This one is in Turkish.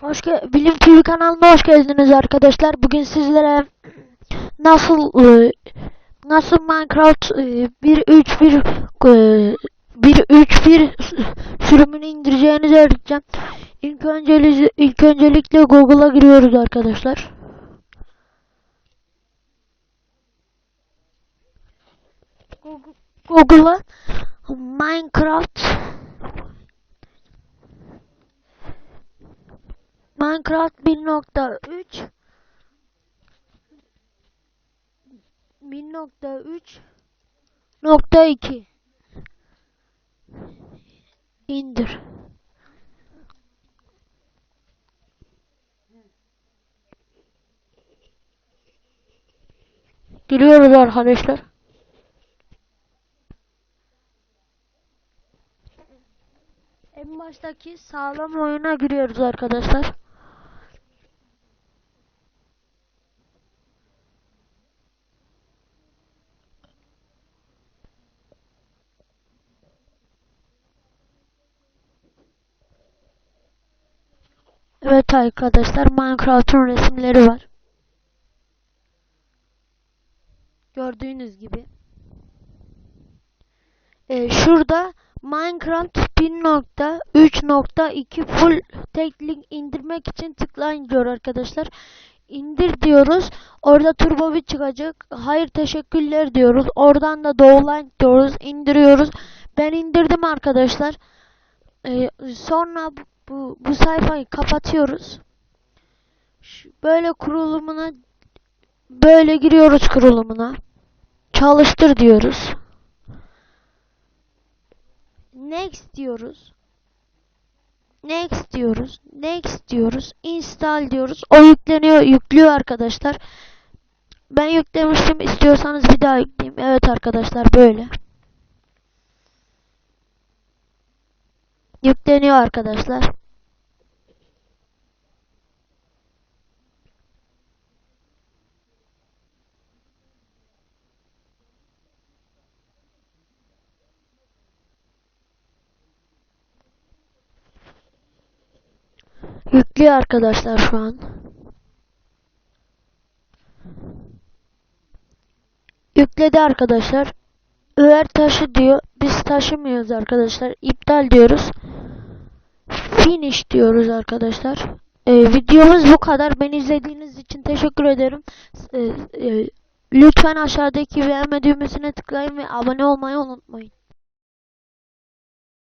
Hoş Bilim TV kanalına hoş geldiniz arkadaşlar. Bugün sizlere nasıl e, nasıl Minecraft e, 1.3.1 e, 1.3.1 sürümünü indireceğinizi öğreteceğim. İlk ilk öncelikle Google'a giriyoruz arkadaşlar. Google- Google'a Minecraft Minecraft 1.3 1.3 nokta 2 indir. Giriyoruz arkadaşlar. En baştaki sağlam oyuna giriyoruz arkadaşlar. Evet arkadaşlar Minecraft'ın resimleri var. Gördüğünüz gibi. Ee, şurada Minecraft 1.3.2 full teknik indirmek için tıklayın diyor arkadaşlar. İndir diyoruz. Orada turbo bir çıkacak. Hayır teşekkürler diyoruz. Oradan da download diyoruz. indiriyoruz. Ben indirdim arkadaşlar. Ee, sonra bu, bu, bu sayfayı kapatıyoruz. Şu- Böyle kurulumuna böyle giriyoruz kurulumuna. Çalıştır diyoruz. Next diyoruz. Next diyoruz. Next diyoruz. Install diyoruz. O yükleniyor, yüklüyor arkadaşlar. Ben yüklemiştim. İstiyorsanız bir daha yükleyeyim. Evet arkadaşlar böyle. Yükleniyor arkadaşlar. Yüklüyor arkadaşlar şu an. Yükledi arkadaşlar. Öğer taşı diyor. Biz taşımıyoruz arkadaşlar. İptal diyoruz. Finish diyoruz arkadaşlar. Ee, videomuz bu kadar. Beni izlediğiniz için teşekkür ederim. Ee, e, lütfen aşağıdaki beğenme düğmesine tıklayın ve abone olmayı unutmayın.